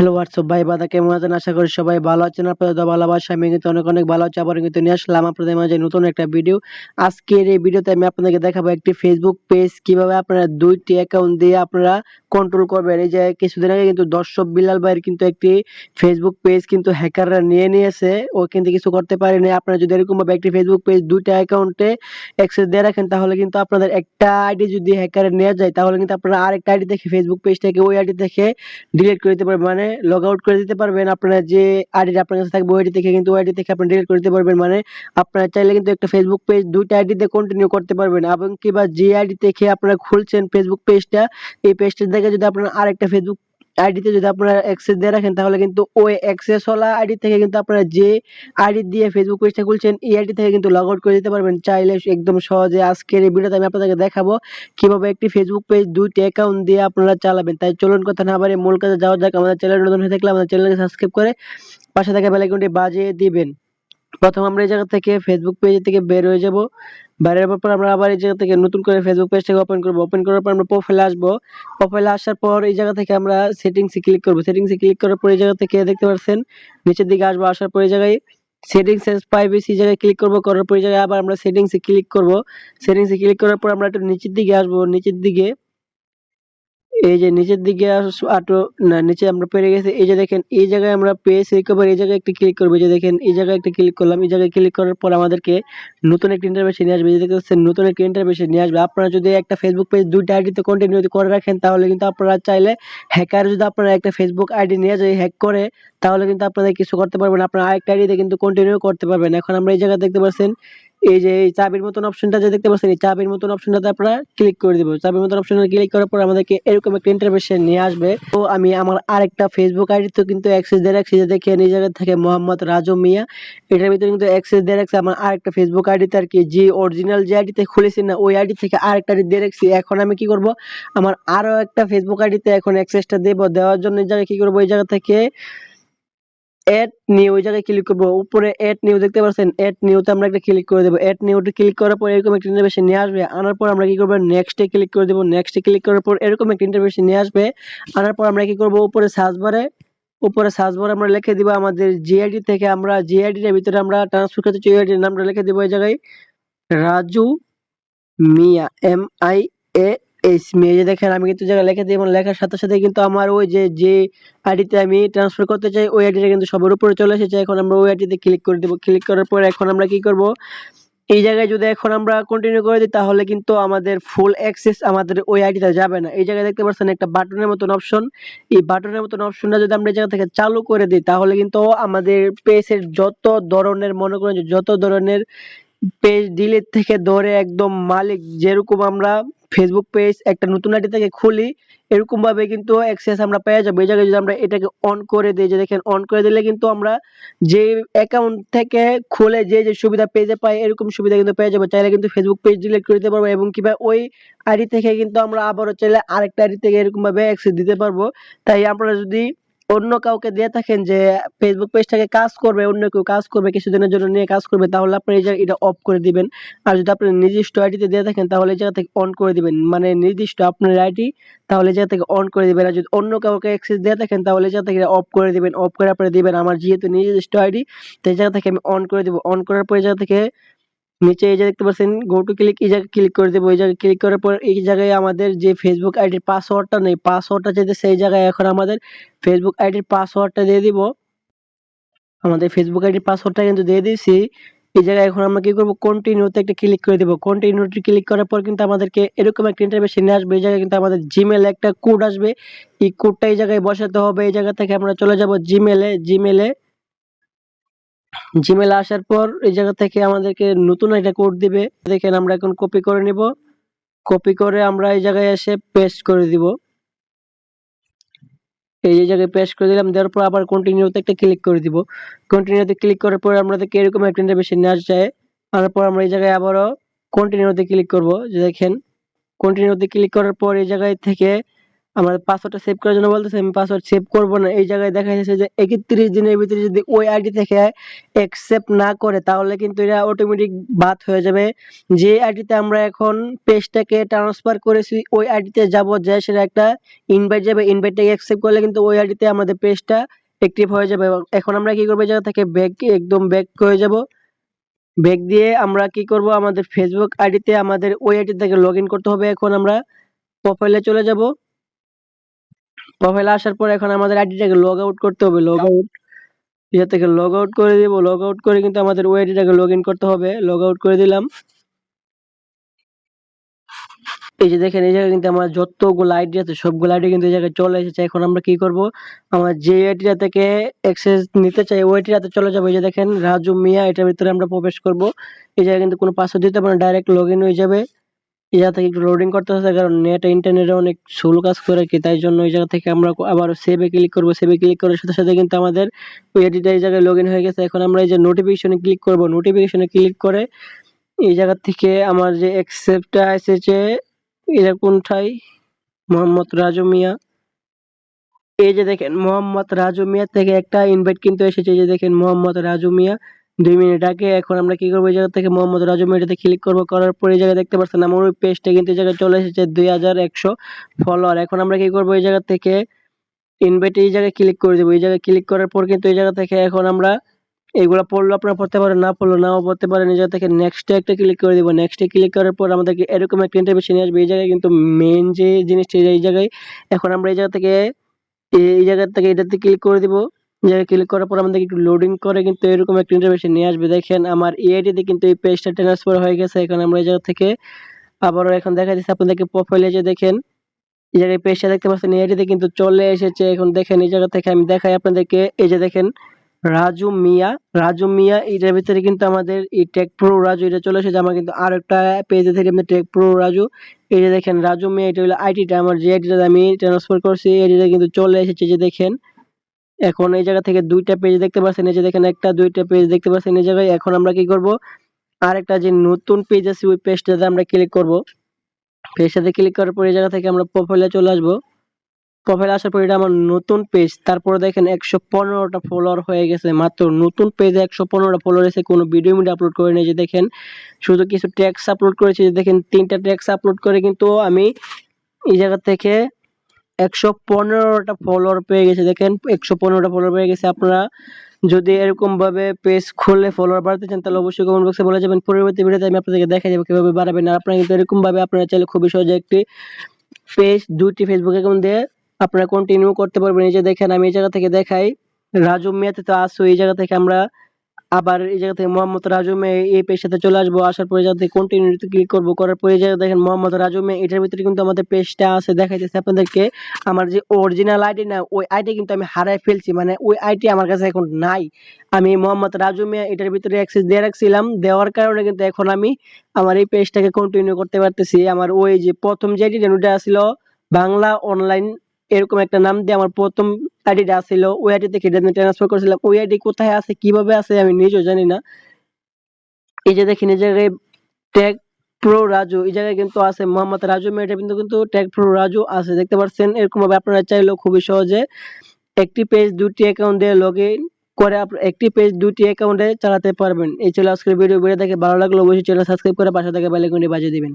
Hello WhatsApp ভাই, বাদা, কেমন আছেন? আশা করি সবাই ভালো আছেন। আপনাদের ভালোবাসা আমি কিন্তু অনেক অনেক ভালো আছি। আবার কিন্তু নিয়ে আসলাম আপনাদের মাঝে নতুন একটা ভিডিও আজকের এই ভিডিওতে আমি আপনাদেরকে দেখাবো একটি ফেসবুক পেজ কীভাবে আপনারা দুইটি অ্যাকাউন্ট দিয়ে আপনারা কন্ট্রোল করবেন? এই যে কিছুদিন আগে কিন্তু দর্শক বিলাল ভাইয়ের কিন্তু একটি ফেসবুক পেজ কিন্তু হ্যাকাররা নিয়ে নিয়েছে। ও কিন্তু কিছু করতে পারেনি। আপনারা যদি এরকমভাবে একটি ফেসবুক পেজ দুইটা অ্যাকাউন্টে অ্যাক্সেস দিয়ে রাখেন, তাহলে কিন্তু আপনাদের একটা আইডি যদি হ্যাকারে নেওয়া যায়, তাহলে কিন্তু আপনারা আরেকটা আইডি থেকে ফেসবুক পেজটাকে ওই আইডি থেকে ডিলিট করে দিতে পারবেন। মানে লগ আউট করে দিতে পারবেন। আপনার যে আইডি আপনার কাছে থাকবে ওইটি থেকে কিন্তু ওইটি থেকে আপনি ডিলিট করে দিতে পারবেন। মানে আপনারা চাইলে কিন্তু একটা ফেসবুক পেজ দুইটা আইডিতে কন্টিনিউ করতে পারবেন। এবং কিবা যে আইডি থেকে আপনারা খুলছেন ফেসবুক পেজটা এই পেজটা থেকে যদি আপনারা আরেকটা ফেসবুক আইডিতে যদি আপনারা অ্যাক্সেস দিয়ে রাখেন, তাহলে কিন্তু ওই অ্যাক্সেস ওয়ালা আইডি থেকে কিন্তু আপনারা যে আইডি দিয়ে ফেসবুক পেজটা খুলছেন, এই আইডি থেকে কিন্তু লগ আউট করে দিতে পারবেন। চাইলে একদম সহজে আজকের এই ভিডিওতে আমি আপনাদেরকে দেখাবো কীভাবে একটি ফেসবুক পেজ দুইটি অ্যাকাউন্ট দিয়ে আপনারা চালাবেন। তাই চলুন কথা না বাড়িয়ে মূল কাজে যাওয়া যাক। আমাদের চ্যানেল নতুন হয়ে থাকলে আমাদের চ্যানেলকে সাবস্ক্রাইব করে পাশে থাকা বেল আইকনটি বাজিয়ে দিবেন। প্রথম আমরা এই জায়গা থেকে ফেসবুক পেজ থেকে বের হয়ে যাব। বাইরে হওয়ার পর আমরা আবার এই জায়গা থেকে নতুন করে ফেসবুক পেজটাকে ওপেন করব। ওপেন করার পর আমরা প্রোফাইলে আসব। প্রোফাইলে আসার পর এই জায়গা থেকে আমরা সেটিংসে ক্লিক করব। সেটিংসে ক্লিক করার পর এই জায়গা থেকে দেখতে পাচ্ছেন নিচের দিকে আসব। আসার পর এই জায়গায় সেটিংস এন্ড প্রাইভেসি জায়গায় ক্লিক করব। করার পর এই জায়গায় আবার আমরা সেটিংসে ক্লিক করব। সেটিংসে ক্লিক করার পর আমরা একটু নিচের দিকে আসব। নিচের দিকে এই যে নিচের দিকে আটো, না, নিচে আমরা পেরে গেছি। এই যে দেখেন, এই জায়গায় আমরা রিকভার এই জায়গায় একটা ক্লিক করব। যে দেখেন, এই জায়গায় একটা ক্লিক করলাম। এই জায়গায় ক্লিক করার পর আমাদেরকে নতুন একটা ইন্টারভেশন নিয়ে আসবে। যে দেখতে পাচ্ছেন, নতুন একটা ইন্টারভেশন নিয়ে আসবে। আপনারা যদি একটা ফেসবুক পেজ দুইটা আইডিতে কন্টিনিউ করে রাখেন, তাহলে কিন্তু আপনারা চাইলে হ্যাকার যদি আপনারা একটা ফেসবুক আইডি নিয়ে যায় হ্যাক করে, তাহলে কিন্তু আপনাদের কিছু করতে পারবেন আপনারা আরেকটা আইডিতে কিন্তু কন্টিনিউ করতে পারবেন। এখন আমরা এই জায়গায় দেখতে পাচ্ছেন এই যে এই চাবির মতন অপশনটা যে দেখতে পাচ্ছেন, এই চাবির মতন অপশনটাতে আপনারা ক্লিক করে দিব চাবির মতন অপশনে ক্লিক করার পর আমাদেরকে এরকম একটা ইন্টারভেশন নিয়ে আসবে। তো আমি আমার আরেকটা ফেসবুক আইডি তো কিন্তু অ্যাক্সেস রাখছি যে দেখেন এই জায়গা থেকে মোহাম্মদ রাজু মিয়া। এটার ভিতরে কিন্তু অ্যাক্সেস দিয়ে রাখছি আমার আরেকটা ফেসবুক আইডিতে আর কি, যে অরিজিনাল যে আইডিতে খুলেছি না, ওই আইডি থেকে আরেকটা আইডি দিয়ে রাখছি এখন আমি কি করব? আমার আরও একটা ফেসবুক আইডিতে এখন অ্যাক্সেসটা দেব। দেওয়ার জন্য এই জায়গায় কি করব? এই জায়গা থেকে এড নিউ ওই জায়গায় ক্লিক করব। উপরে এড নিউ দেখতে পাচ্ছেন? এড নিউতে আমরা একটা ক্লিক করে দেবো। এড নিউতে ক্লিক করার পর এরকম একটা ইন্টারভেশন নিয়ে আসবে। আনার পর আমরা কি করব? নেক্সটে ক্লিক করে দেবো। নেক্সটে ক্লিক করার পর এরকম একটা ইন্টারভেশন নিয়ে আসবে। আনার পর আমরা কি করব? উপরে সার্চ বারে উপরে সার্চ বারে আমরা লিখে দিব আমাদের জিআইডি থেকে আমরা জিআইডি এর ভিতরে আমরা ট্রান্সফার করতে চাই। জিআইডি নামটা লিখে দিব এই জায়গায়। Raju Miah M I A Miah এই যে দেখেন, আমি কিন্তু জায়গায় লেখা দিই এবং লেখার সাথে সাথে কিন্তু আমার ওই যে যে আইডিতে আমি ট্রান্সফার করতে চাই, ওই আইডিটা কিন্তু সবার উপরে চলে এসেছে। এখন আমরা ওই আইডিতে ক্লিক করে দেবো। ক্লিক করার পর এখন আমরা কি করব? এই জায়গায় যদি এখন আমরা কন্টিনিউ করে দিই, তাহলে কিন্তু আমাদের ফুল অ্যাক্সেস আমাদের ওই আইডিতে যাবে না। এই জায়গায় দেখতে পাচ্ছেন একটা বাটনের মতন অপশন এই বাটনের মতন অপশনটা যদি আমরা এই জায়গা থেকে চালু করে দিই, তাহলে কিন্তু আমাদের পেজের যত ধরনের মনে করেন যত ধরনের পেজ ডিলিট থেকে ধরে একদম মালিক যেরকম আমরা ফেসবুক পেজ একটা নতুন আইডি থেকে খুলি এরকম ভাবে কিন্তু অ্যাক্সেস আমরা পেয়ে যাব। এই জায়গায় যদি আমরা এটাকে অন করে দিই, যে দেখেন অন করে দিলে কিন্তু আমরা যে অ্যাকাউন্ট থেকে খুলে যে যে সুবিধা পেজে পাই, এরকম সুবিধা কিন্তু পেয়ে যাব। চাইলে কিন্তু ফেসবুক পেজ ডিলিট করে দিতে পারব এবং কীভাবে ওই আইডি থেকে কিন্তু আমরা আবারও চাইলে আরেকটা আইডি থেকে এরকম ভাবে অ্যাক্সেস দিতে পারব। তাই আপনারা যদি অন্য কাউকে দিয়ে থাকেন যে ফেসবুক পেজটাকে কাজ করবে, অন্য কেউ কাজ করবে, কিছুদিনের জন্য নিয়ে কাজ করবে, তাহলে আপনি এই এটা অফ করে দিবেন। আর যদি আপনি নির্দিষ্ট আইডিতে দিয়ে থাকেন, তাহলে এই জায়গা থেকে অন করে দিবেন। মানে নির্দিষ্ট আপনার আইডি তাহলে এই জায়গা থেকে অন করে দিবেন। আর যদি অন্য কাউকে অ্যাক্সেস দিয়ে থাকেন, তাহলে এই জায়গা থেকে অফ করে দিবেন। অফ করে আপনি দিবেন। আমার যেহেতু নির্দিষ্ট আইডি তো এই জায়গা থেকে আমি অন করে দিব। অন করার পর জায়গা থেকে নিচে এই যে দেখতে পাচ্ছেন গো টু ক্লিক এই জায়গায় ক্লিক করে দেবো, এই জায়গায় ক্লিক করার পর এই জায়গায় আমাদের যে ফেসবুক আইডির পাসওয়ার্ডটা নেই পাসওয়ার্ডটা যেতে সেই জায়গায় এখন আমাদের ফেসবুক আইডির পাসওয়ার্ডটা দিয়ে দিব। আমাদের ফেসবুক আইডির পাসওয়ার্ডটা কিন্তু দিয়ে দিয়েছি। এই জায়গায় এখন আমরা কি করব কন্টিনিউতে একটা ক্লিক করে দেবো। কন্টিনিউতে ক্লিক করার পর কিন্তু আমাদেরকে এরকম একটা ইন্টারভেশন নিয়ে আসবে, এই জায়গায় কিন্তু আমাদের জিমেল একটা কোড আসবে। এই কোডটা এই জায়গায় বসাতে হবে, এই জায়গা থেকে আমরা চলে যাব জিমেলে জিমেলে জিমেলে আসার পর এই জায়গা থেকে আমাদেরকে নতুন একটা কোড দিবে। দেখেন আমরা এখন কপি করে নিব। কপি করে আমরা এই জায়গায় এসে পেস্ট করে দিব। এই যে জায়গায় পেস্ট করে দিলাম, দেওয়ার পর আবার কন্টিনিউতে একটা ক্লিক করে দিব। কন্টিনিউতে ক্লিক করার পর আমাদেরকে এরকম একটা ইন্টারভেশন নিয়ে আসে আনার পর আমরা এই জায়গায় আবারও কন্টিনিউতে ক্লিক করব। যে দেখেন কন্টিনিউতে ক্লিক করার পর এই জায়গায় থেকে আমাদের পাসওয়ার্ডটা সেভ করার জন্য বলতেছে, আমি পাসওয়ার্ড সেভ করব না। এই জায়গায় দেখা যাচ্ছে যে একত্রিশ দিনের ভিতরে যদি ওই আইডি থেকে অ্যাকসেপ্ট না করে, তাহলে কিন্তু এটা অটোমেটিক বাদ হয়ে যাবে। যে আইডিতে আমরা এখন পেজটাকে ট্রান্সফার করেছি, ওই আইডিতে যাব, যে সেটা একটা ইনভাইট যাবে। ইনভাইটটাকে অ্যাকসেপ্ট করলে কিন্তু ওই আইডিতে আমাদের পেজটা অ্যাক্টিভ হয়ে যাবে। এবং এখন আমরা কি করব? জায়গা থেকে ব্যাক একদম ব্যাক হয়ে যাব। ব্যাক দিয়ে আমরা কি করব? আমাদের ফেসবুক আইডিতে আমাদের ওই আইডি থেকে লগ করতে হবে। এখন আমরা প্রোফাইলে চলে যাব। প্রোফাইলে আসার পর এখন আমাদের আইডিটাকে লগ আউট করতে হবে। লগ আউট এটা থেকে লগ আউট করে দিব। লগ আউট করে কিন্তু আমাদের ওই আইডিটাকে লগ ইন করতে হবে। লগ আউট করে দিলাম। এই যে দেখেন, এই জায়গায় কিন্তু আমার যতগুলো আইডি আছে, সবগুলো আইডি কিন্তু এই জায়গায় চলে এসেছে। এখন আমরা কি করব? আমার যে আইডিটা থেকে অ্যাক্সেস নিতে চাই, ওই আইডিটাতে চলে যাব। এই যে দেখেন, রাজু মিয়া, এটার ভিতরে আমরা প্রবেশ করব। এই জায়গায় কিন্তু কোনো পাসওয়ার্ড দিতে পারে ডাইরেক্ট লগ ইন হয়ে যাবে। জায়গা থেকে একটু লোডিং করতে হচ্ছে, কারণ নেট ইন্টারনেটে অনেক স্লো কাজ করে কি, তাই জন্য এই জায়গা থেকে আমরা আবার সেভে ক্লিক করব। সেভে ক্লিক করার সাথে সাথে কিন্তু আমাদের ওই আইডিটা এই জায়গায় লগ ইন হয়ে গেছে। এখন আমরা এই যে নোটিফিকেশনে ক্লিক করব। নোটিফিকেশনে ক্লিক করে এই জায়গা থেকে আমার যে অ্যাকসেপ্টটা এসেছে এটা কোনটাই মোহাম্মদ রাজু মিয়া। এই যে দেখেন, মোহাম্মদ রাজু মিয়া থেকে একটা ইনভাইট কিন্তু এসেছে। এই যে দেখেন, মোহাম্মদ রাজু মিয়া। দুই মিনিট আগে এখন আমরা কি করব? এই জায়গা থেকে মোহাম্মদ রাজু মিয়াটাতে ক্লিক করব, করার পরে এই জায়গায় দেখতে পাচ্ছেন আমার ওই পেজটা কিন্তু এই জায়গায় চলে এসেছে দুই হাজার একশো ফলোয়ার এখন আমরা কি করব? এই জায়গা থেকে ইনভাইট এই জায়গায় ক্লিক করে দেবো। এই জায়গায় ক্লিক করার পর কিন্তু এই জায়গা থেকে এখন আমরা এগুলো পড়ল আপনারা পড়তে পারেন, না পড়ল নাও পড়তে পারেন। এই জায়গা থেকে নেক্সটে একটা ক্লিক করে দিব। নেক্সটে ক্লিক করার পর আমাদেরকে এরকম একটা ইন্টারভিউ নিয়ে আসবে। এই জায়গায় কিন্তু মেন যে জিনিসটা, এই জায়গায় এখন আমরা এই জায়গা থেকে, এই জায়গা থেকে এটাতে ক্লিক করে দিব। জায়গায় ক্লিক করার পর আমাদেরকে একটু লোডিং করে কিন্তু এরকম একটা ইন্টারভিউ নিয়ে আসবে। দেখেন, আমার এআইডিতে কিন্তু এই পেজটা ট্রান্সফার হয়ে গেছে। এখন আমরা এই জায়গা থেকে আবারও এখন দেখা যাচ্ছে আপনাদেরকে প্রোফাইলে যে দেখেন, এই জায়গায় পেজটা দেখতে পাচ্ছেন এআইডিতে কিন্তু চলে এসেছে। এখন দেখেন, এই জায়গা থেকে আমি দেখাই আপনাদেরকে। এই যে দেখেন, রাজু মিয়া রাজু মিয়া এটার ভিতরে কিন্তু আমাদের এই টেক প্রো রাজু এটা চলে এসেছে। আমার কিন্তু আর একটা পেজে থেকে আমাদের টেক প্রো রাজু। এই যে দেখেন, রাজু মিয়া, এটা হলো আইডিটা আমার যে আইডিটা আমি ট্রান্সফার করছি। আইডিটা কিন্তু চলে এসেছে। যে দেখেন এখন এই জায়গা থেকে দুইটা পেজ দেখতে পাচ্ছেন, এই যে দেখেন একটা, দুইটা পেজ দেখতে পাচ্ছেন এই জায়গায়। এখন আমরা কি করব? আরেকটা যে নতুন পেজ আছে, ওই পেজটাতে আমরা ক্লিক করব। পেজটাতে ক্লিক করার পর এই জায়গা থেকে আমরা প্রোফাইলে চলে আসব। প্রোফাইল আসার পর এটা আমার নতুন পেজ তারপরে দেখেন একশো পনেরোটা ফলোয়ার হয়ে গেছে। মাত্র নতুন পেজে একশো পনেরোটা ফলোয়ার এসে কোনো ভিডিও মিডিও আপলোড করে নিয়ে যে দেখেন, শুধু কিছু ট্যাক্স আপলোড করেছি। যে দেখেন, তিনটা ট্যাক্স আপলোড করে কিন্তু আমি এই জায়গা থেকে একশো পনেরোটা ফলোয়ার পেয়ে গেছে। দেখেন, একশো পনেরোটা ফলোয়ার পেয়ে গেছে। আপনারা যদি এরকম ভাবে পেজ খুললে ফলোয়ার বাড়াতে চান, তাহলে অবশ্যই কমেন্ট বক্সে বলে যাবেন। পরবর্তী ভিডিওতে আমি আপনাদেরকে দেখা যাব কীভাবে বাড়াবেন। আর আপনারা কিন্তু এরকম ভাবে আপনারা চাইলে খুবই সহজে একটি পেজ দুটি ফেসবুক অ্যাকাউন্ট দিয়ে আপনারা কন্টিনিউ করতে পারবেন। এই যে দেখেন, আমি এই জায়গা থেকে দেখাই। রাজু মিয়াতে তো আসো এই জায়গা থেকে আমরা আবার এই জায়গা থেকে মোহাম্মদ রাজু মেয়ে এই পেজটাতে চলে আসব। আসার পরে থেকে কন্টিনিউতে ক্লিক করব, করার পরে জায়গা দেখেন মোহাম্মদ রাজু মেয়ে এটার ভিতরে কিন্তু আমাদের পেজটা আছে, দেখাইতেছে আপনাদেরকে। আমার যে অরিজিনাল আইডি না, ওই আইডি কিন্তু আমি হারাই ফেলছি মানে ওই আইডি আমার কাছে এখন নাই। আমি মোহাম্মদ রাজু মিয়া এটার ভিতরে অ্যাক্সেস দিয়ে রাখছিলাম, দেওয়ার কারণে কিন্তু এখন আমি আমার এই পেজটাকে কন্টিনিউ করতে পারতেছি। আমার ওই যে প্রথম যে আইডিটা ওটা ছিল বাংলা অনলাইন এরকম একটা নাম দিয়ে আমার প্রথম আইডিটা ছিল ওই আইডি থেকে ট্রান্সফার করেছিলাম। ওই আইডি কোথায় আছে, কীভাবে আছে, আমি নিজেও জানি না। এই যে দেখেন, এই জায়গায় ট্যাগ প্রো রাজু, এই জায়গায় কিন্তু আছে মোহাম্মদ রাজু মেয়েটা, কিন্তু কিন্তু ট্যাগ প্রো রাজু আছে। দেখতে পাচ্ছেন এরকম ভাবে আপনারা চাইলেও খুবই সহজে একটি পেজ দুটি অ্যাকাউন্ট দিয়ে লগ ইন করে একটি পেজ দুটি অ্যাকাউন্টে চালাতে পারবেন। এই ছিল আজকের ভিডিও ভিডিও দেখে ভালো লাগল অবশ্যই চ্যানেল সাবস্ক্রাইব করে পাশে থেকে বেল আইকনটি বাজিয়ে দিবেন।